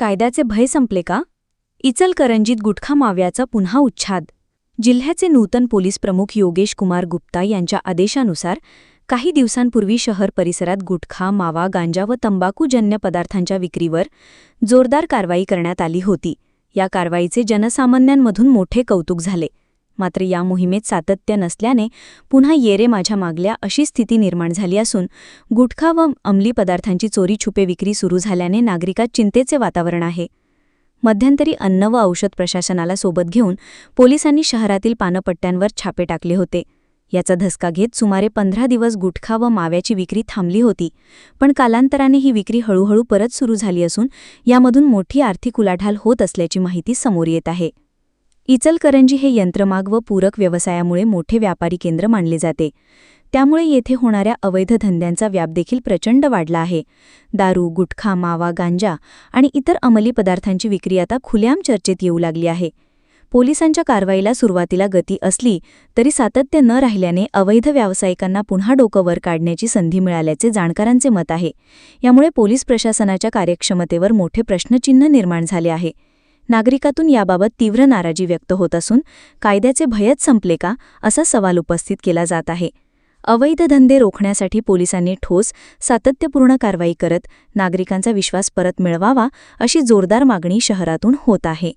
कायद्याचे भय संपले का? इचलकरंजीत गुटखा माव्याचा पुन्हा उच्छाद. जिल्ह्याचे नूतन पोलीस प्रमुख योगेश कुमार गुप्ता यांच्या आदेशानुसार काही दिवसांपूर्वी शहर परिसरात गुटखा मावा गांजा व तंबाखूजन्य पदार्थांच्या विक्रीवर जोरदार कारवाई करण्यात आली होती. या कारवाईचे जनसामान्यांमधून मोठे कौतुक झाले. मात्र या मोहिमेत सातत्य नसल्याने पुन्हा येरे माझ्या मागल्या अशी स्थिती निर्माण झाली असून गुटखा व अंमली पदार्थांची चोरी छुपे विक्री सुरू झाल्याने नागरिकात चिंतेचे वातावरण आहे. मध्यंतरी अन्न व औषध प्रशासनाला सोबत घेऊन पोलिसांनी शहरातील पानपट्ट्यांवर छापे टाकले होते. याचा धसका घेत सुमारे पंधरा दिवस गुटखा व माव्याची विक्री थांबली होती पण कालांतराने ही विक्री हळूहळू परत सुरू झाली असून यामधून मोठी आर्थिक उलाढाल होत असल्याची माहिती समोर येत आहे. इचलकरंजी हे यंत्रमाग व पूरक व्यवसायामुळे मोठे व्यापारी केंद्र मानले जाते. त्यामुळे येथे होणाऱ्या अवैध धंद्यांचा व्याप देखील प्रचंड वाढला आहे. दारू गुटखा मावा गांजा आणि इतर अंमली पदार्थांची विक्री आता खुल्याम चर्चेत येऊ लागली आहे. पोलिसांच्या कारवाईला सुरुवातीला गती असली तरी सातत्य न राहिल्याने अवैध व्यावसायिकांना पुन्हा डोकं वर काढण्याची संधी मिळाल्याचे जाणकारांचे मत आहे. यामुळे पोलीस प्रशासनाच्या कार्यक्षमतेवर मोठे प्रश्नचिन्ह निर्माण झाले आहे. नागरिकातून याबाबत तीव्र नाराजी व्यक्त होत असून कायद्याचे भयच संपले का असा सवाल उपस्थित केला जात आहे. अवैध धंदे रोखण्यासाठी पोलिसांनी ठोस सातत्यपूर्ण कारवाई करत नागरिकांचा विश्वास परत मिळवावा अशी जोरदार मागणी शहरातून होत आहे.